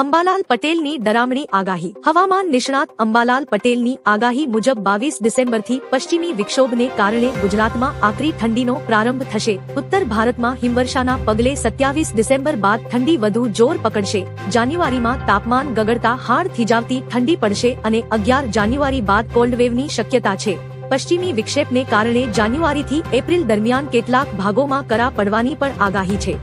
અંબાલાલ પટેલની ડરામણી આગાહી. હવામાન નિષ્ણાત અંબાલાલ પટેલની આગાહી મુજબ બાવીસ ડિસેમ્બરથી પશ્ચિમી વિક્ષોભને કારણે ગુજરાતમાં આકરી ઠંડીનો પ્રારંભ થશે. ઉત્તર ભારતમાં હિમવર્ષાના પગલે સત્યાવીસ ડિસેમ્બર બાદ ઠંડી વધુ જોર પકડશે. જાન્યુઆરીમાં તાપમાન ગગડતા હાડ થીજાવતી ઠંડી પડશે અને અગિયાર જાન્યુઆરી બાદ કોલ્ડવેવની શક્યતા છે. પશ્ચિમી વિક્ષેપને કારણે જાન્યુઆરીથી એપ્રિલ દરમિયાન કેટલાક ભાગોમાં કરા પડવાની પણ આગાહી છે.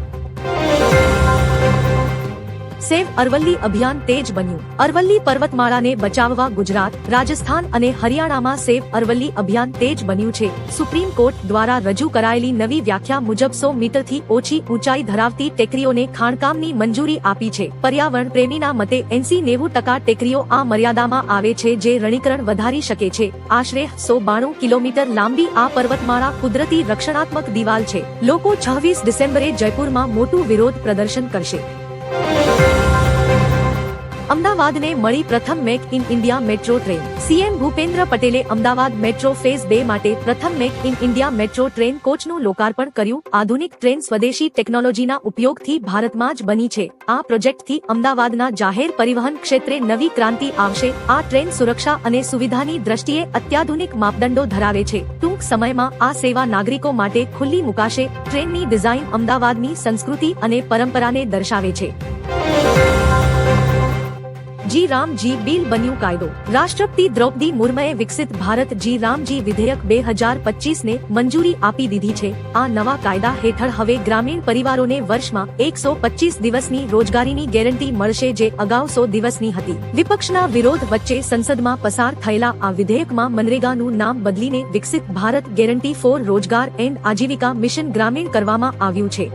સેવ અરવલ્લી અભિયાન તેજ બન્યું. અરવલ્લી પર્વતમાળાને બચાવવા ગુજરાત, રાજસ્થાન અને હરિયાણામાં સેવ અરવલ્લી અભિયાન તેજ બન્યું છે. સુપ્રીમ કોર્ટ દ્વારા રજૂ કરાયેલી નવી વ્યાખ્યા મુજબ સો મીટરથી ઓછી ઊંચાઈ ધરાવતી ટેકરીઓને ખાણકામની મંજૂરી આપી છે. પર્યાવરણ પ્રેમીના મતે એંસી નેવું ટકા ટેકરીઓ આ મર્યાદામાં આવે છે જે રણીકરણ વધારી શકે છે. આશરે સો બાણું કિલોમીટર લાંબી આ પર્વતમાળા કુદરતી રક્ષણાત્મક દિવાલ છે. લોકો છવ્વીસ ડિસેમ્બરે જયપુરમાં મોટું વિરોધ પ્રદર્શન કરશે. અમદાવાદને મળી પ્રથમ make in India metro train. CM Bhupendra પટેલે અમદાવાદ મેટ્રો ફેઝ બે માટે પ્રથમ make in India metro train કોચનું લોકાર્પણ કર્યું. આધુનિક ટ્રેન સ્વદેશી ટેકનોલોજીના ઉપયોગથી ભારતમાં જ બની છે. આ પ્રોજેક્ટથી અમદાવાદના જાહેર પરિવહન ક્ષેત્રે નવી ક્રાંતિ આવશે. આ ટ્રેન સુરક્ષા અને સુવિધાની દ્રષ્ટિએ અત્યાધુનિક માપદંડો ધરાવે છે. ટૂંક સમયમાં આ સેવા નાગરિકો માટે ખુલ્લી મુકાશે. ટ્રેનની ડિઝાઇન અમદાવાદની સંસ્કૃતિ અને પરંપરાને દર્શાવે છે. જી રામજી, બિલ બન્યું કાયદો. રાષ્ટ્રપતિ દ્રૌપદી મુર્મુએ વિકસિત ભારત જી રામજી વિધેયક બે હજાર પચીસને મંજૂરી આપી દીધી છે. આ નવા કાયદા હેઠળ હવે ગ્રામીણ પરિવારોને વર્ષમાં એકસો પચીસ દિવસની રોજગારીની ગેરંટી મળશે જે અગાઉ સો દિવસની હતી. વિપક્ષના વિરોધ વચ્ચે સંસદમાં પસાર થયેલા આ વિધેયકમાં મનરેગાનું નામ બદલીને Viksit Bharat guarantee for Rozgar and Ajeevika mission Gramin કરવામાં આવ્યું છે.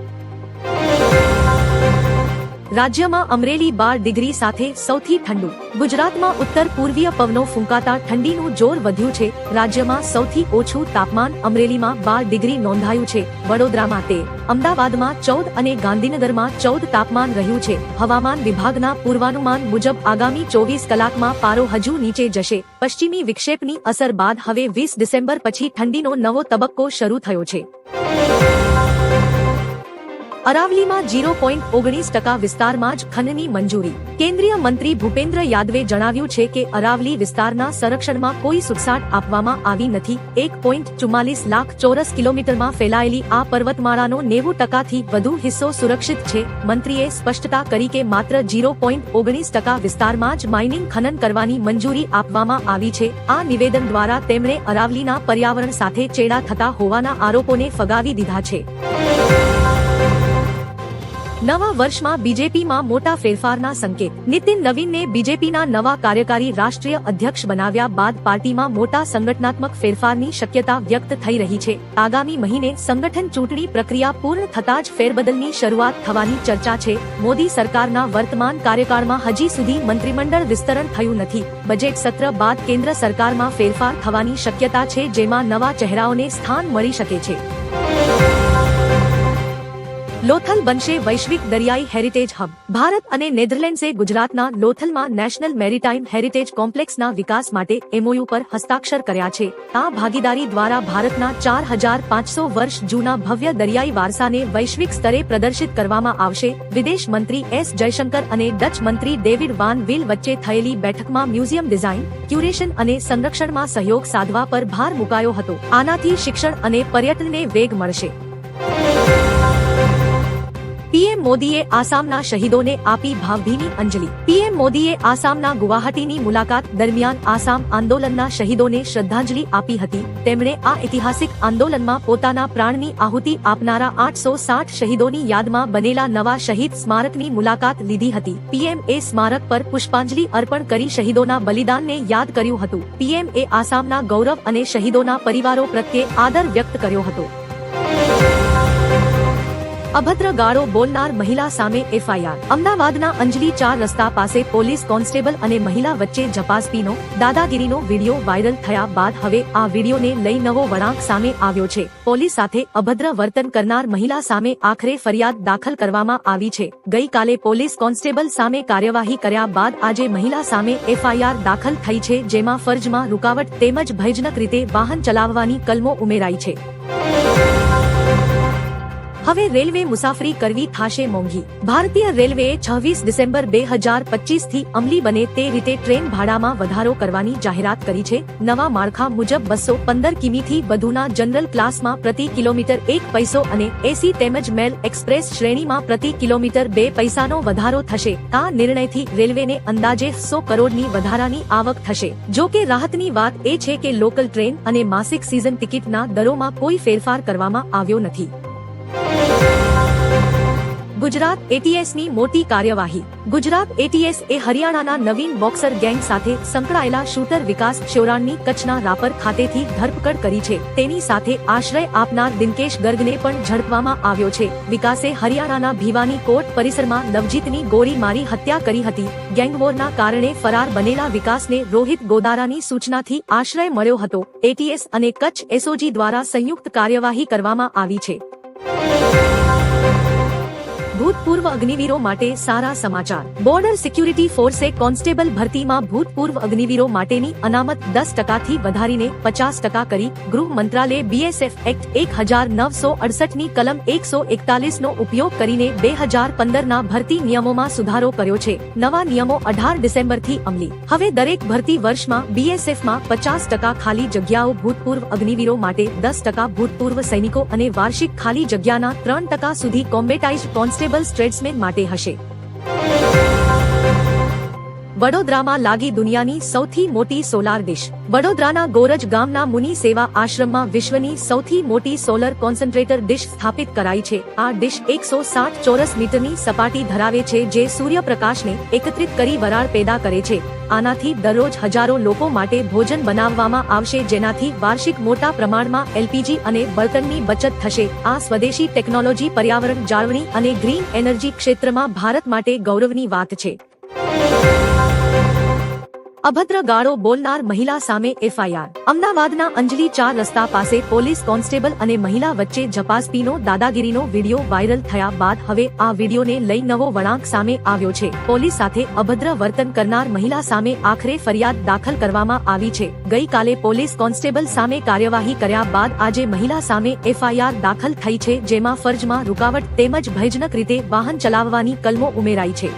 રાજ્યમાં અમરેલી બાર ડિગ્રી સાથે સૌથી ઠંડુ. ગુજરાતમાં ઉત્તર પૂર્વીય પવનો ફૂંકાતા ઠંડીનું જોર વધ્યું છે. રાજ્યમાં સૌથી ઓછું તાપમાન અમરેલીમાં બાર ડિગ્રી નોંધાયું છે. વડોદરામાં તે અમદાવાદમાં ચૌદ અને ગાંધીનગરમાં ચૌદ તાપમાન રહ્યું છે. હવામાન વિભાગના પૂર્વાનુમાન મુજબ આગામી ચોવીસ કલાકમાં પારો હજુ નીચે જશે. પશ્ચિમી વિક્ષેપની અસર બાદ હવે વીસ ડિસેમ્બર પછી ઠંડીનો નવો તબક્કો શરૂ થયો છે. અરાવલીમાં જીરો પોઈન્ટ ઓગણીસ ટકા વિસ્તારમાં જ ખનનની મંજૂરી. કેન્દ્રીય મંત્રી ભૂપેન્દ્ર યાદવે જણાવ્યું છે કે અરાવલી વિસ્તારના સંરક્ષણમાં કોઈ સુટસાટ આપવામાં આવી નથી. એક પોઈન્ટ ચુમ્માલીસ લાખ ચોરસ કિલોમીટરમાં ફેલાયેલી આ પર્વતમાળાનો નેવું ટકાથી વધુ હિસ્સો સુરક્ષિત છે. મંત્રીએ સ્પષ્ટતા કરી કે માત્ર જીરો પોઈન્ટ ઓગણીસ ટકા વિસ્તારમાં જ માઇનિંગ ખનન કરવાની મંજૂરી આપવામાં આવી છે. આ નિવેદન દ્વારા તેમણે અરાવલીના પર્યાવરણ સાથે ચેડા થતા હોવાના આરોપોને ફગાવી દીધા છે. નવા વર્ષમાં બીજેપીમાં મોટા ફેરફારના સંકેત. નીતિન નવીનને બીજેપીના નવા કાર્યકારી રાષ્ટ્રીય અધ્યક્ષ બનાવ્યા બાદ પાર્ટીમાં મોટા સંગઠનાત્મક ફેરફારની શક્યતા વ્યક્ત થઈ રહી છે. આગામી મહિને સંગઠન ચૂંટણી પ્રક્રિયા પૂર્ણ થતાં જ ફેરબદલની શરૂઆત થવાની ચર્ચા છે. મોદી સરકારના વર્તમાન કાર્યકાળમાં હજી સુધી મંત્રીમંડળ વિસ્તરણ થયું નથી. બજેટ સત્ર બાદ કેન્દ્ર સરકારમાં ફેરફાર થવાની શક્યતા છે, જેમાં નવા ચહેરાઓને સ્થાન મળી શકે છે. લોથલ બનશે વૈશ્વિક દરિયાઈ હેરિટેજ હબ ભારત અને નેધરલેન્ડ્સે ગુજરાતના લોથલમાં નેશનલ મેરીટાઈમ હેરિટેજ કોમ્પ્લેક્સના વિકાસ માટે એમઓયુ પર હસ્તાક્ષર કર્યા છે. આ ભાગીદારી દ્વારા ભારતના ચાર હજાર પાંચસો વર્ષ જૂના ભવ્ય દરિયાઈ વારસાને વૈશ્વિક સ્તરે પ્રદર્શિત કરવામાં આવશે. વિદેશ મંત્રી એસ જયશંકર અને ડચ મંત્રી ડેવિડ વાન વિલ વચ્ચે થયેલી બેઠકમાં મ્યુઝિયમ ડિઝાઇન, ક્યુરેશન અને સંરક્ષણમાં સહયોગ સાધવા પર ભાર મુકાયો હતો. આનાથી શિક્ષણ અને પર્યટનને વેગ મળશે. પીએમ મોદીએ આસામના શહીદોને આપી ભાવભીની અંજલિ. પીએમ મોદીએ આસામના ગુવાહાટીની મુલાકાત દરમિયાન આસામ આંદોલનના શહીદોને શ્રદ્ધાંજલિ આપી હતી. તેમણે આ ઐતિહાસિક આંદોલનમાં પોતાના પ્રાણની આહુતિ આપનારા આઠસો સાઠ શહીદોની યાદમાં બનેલા નવા શહીદ સ્મારકની મુલાકાત લીધી હતી. પીએમ એ સ્મારક પર પુષ્પાંજલિ અર્પણ કરી શહીદોના બલિદાનને યાદ કર્યું હતું. પીએમ એ આસામના ગૌરવ અને શહીદોના પરિવારો પ્રત્યે આદર વ્યક્ત કર્યો હતો. અભદ્ર ગાળો બોલનાર મહિલા સામે એફઆઈઆર. અમદાવાદના અંજલી ચાર રસ્તા પાસે પોલીસ કોન્સ્ટેબલ અને મહિલા વચ્ચે ઝપાસપીનો દાદાગીરીનો વીડિયો વાયરલ થયા બાદ હવે આ વિડીયોને લઈ નવો વળાંક સામે આવ્યો છે. પોલીસ સાથે અભદ્ર વર્તન કરનાર મહિલા સામે આખરે ફરિયાદ દાખલ કરવામાં આવી છે. ગઈકાલે પોલીસ કોન્સ્ટેબલ સામે કાર્યવાહી કર્યા બાદ આજે મહિલા સામે એફઆઈઆર દાખલ થઈ છે, જેમાં ફરજમાં રૂકાવટ તેમજ ભયજનક રીતે વાહન ચલાવવાની કલમો ઉમેરાઈ છે. હવે રેલવે મુસાફરી કરવી થાશે મોંઘી. ભારતીય રેલવેએ છવ્વીસ ડિસેમ્બર બે હજાર પચીસથી અમલી બને તે રીતે ટ્રેન ભાડામાં વધારો કરવાની જાહેરાત કરી છે. નવા માળખા મુજબ બસો પંદર કિમીથી વધુના જનરલ ક્લાસમાં પ્રતિ કિલોમીટર એક પૈસો અને એસી તેમજ મેલ એક્સપ્રેસ શ્રેણીમાં પ્રતિ કિલોમીટર બે પૈસાનો વધારો થશે. આ નિર્ણયથી રેલવેને અંદાજે સો કરોડની વધારાની આવક થશે. જો કે રાહતની વાત એ છે કે લોકલ ટ્રેન અને માસિક સીઝન ટિકિટના દરોમાં કોઈ ફેરફાર કરવામાં આવ્યો નથી. ગુજરાત એટીએસની મોટી કાર્યવાહી. ગુજરાત એટીએસ એ હરિયાણાના નવીન બોક્સર ગેંગ સાથે સંકળાયેલા શૂટર વિકાસ ચોરાણની કચ્છના રાપર ખાતેથી ધરપકડ કરી છે. તેની સાથે આશ્રય આપનાર દિનકેશ ગર્ગને પણ ઝડપવામાં આવ્યો છે. વિકાસે હરિયાણાના ભીવાની કોર્ટ પરિસરમાં નવજીતની ગોળી મારી હત્યા કરી હતી. ગેંગવોરના કારણે ફરાર બનેલા વિકાસને રોહિત ગોદારાની સૂચનાથી આશ્રય મળ્યો હતો. એટીએસ અને કચ્છ એસઓજી દ્વારા સંયુક્ત કાર્યવાહી કરવામાં આવી છે. ભૂતપૂર્વ અગ્નિવીરો માટે સારા સમાચાર. બોર્ડર સિક્યુરિટી ફોર્સે કોન્સ્ટેબલ ભરતીમાં ભૂતપૂર્વ અગ્નિવીરો માટેની અનામત દસ ટકાથી વધારીને પચાસ ટકા કરી ગૃહ મંત્રાલયે બીએસએફ એક્ટ એક હજાર નવસો અડસઠની કલમ એકસો એકતાલીસ નો ઉપયોગ કરીને બે હજાર પંદરના ભરતી નિયમોમાં સુધારો કર્યો છે. નવા નિયમો અઢાર ડિસેમ્બરથી અમલી. હવે દરેક ભરતી વર્ષમાં બીએસએફમાં પચાસ ટકા ખાલી જગ્યાઓ ભૂતપૂર્વ અગ્નિવીરો માટે દસ ટકા ભૂતપૂર્વ સૈનિકો અને વાર્ષિક ખાલી જગ્યાના ત્રણ ટકા સુધી કોમ્બેટાઇઝ કોન્સ્ટેબલ સ્ટ્રેડ્સમેન માટે હશે વડોદરામાં લાગી દુનિયાની સૌથી મોટી સોલાર ડિશ. વડોદરાના ગોરજ ગામના મુનિ સેવા આશ્રમમાં વિશ્વની સૌથી મોટી સોલર કોન્સન્ટ્રેટર ડિશ સ્થાપિત કરાઈ છે. આ ડિશ એકસો સાઠ ચોરસ મીટરની સપાટી ધરાવે છે જે સૂર્યપ્રકાશને એકત્રિત કરી વરાળ પેદા કરે છે. આનાથી દરરોજ હજારો લોકો માટે ભોજન બનાવવામાં આવશે જેનાથી વાર્ષિક મોટા પ્રમાણમાં એલપીજી અને બળતણની બચત થશે. આ સ્વદેશી ટેકનોલોજી પર્યાવરણ જાળવણી અને ગ્રીન એનર્જી ક્ષેત્રમાં ભારત માટે ગૌરવની વાત છે. અભદ્ર ગાળો બોલનાર મહિલા સામે એફઆઈઆર. અમદાવાદના અંજલી ચાર રસ્તા પાસે પોલીસ કોન્સ્ટેબલ અને મહિલા વચ્ચે જપાસપીનો દાદાગીરીનો વીડિયો વાયરલ થયા બાદ હવે આ વિડીયોને લઈ નવો વળાંક સામે આવ્યો છે. પોલીસ સાથે અભદ્ર વર્તન કરનાર મહિલા સામે આખરે ફરિયાદ દાખલ કરવામાં આવી છે. ગઈકાલે પોલીસ કોન્સ્ટેબલ સામે કાર્યવાહી કર્યા બાદ આજે મહિલા સામે એફઆઈઆર દાખલ થઈ છે, જેમાં ફરજમાં રૂકાવટ તેમજ ભયજનક રીતે વાહન ચલાવવાની કલમો ઉમેરાઈ છે.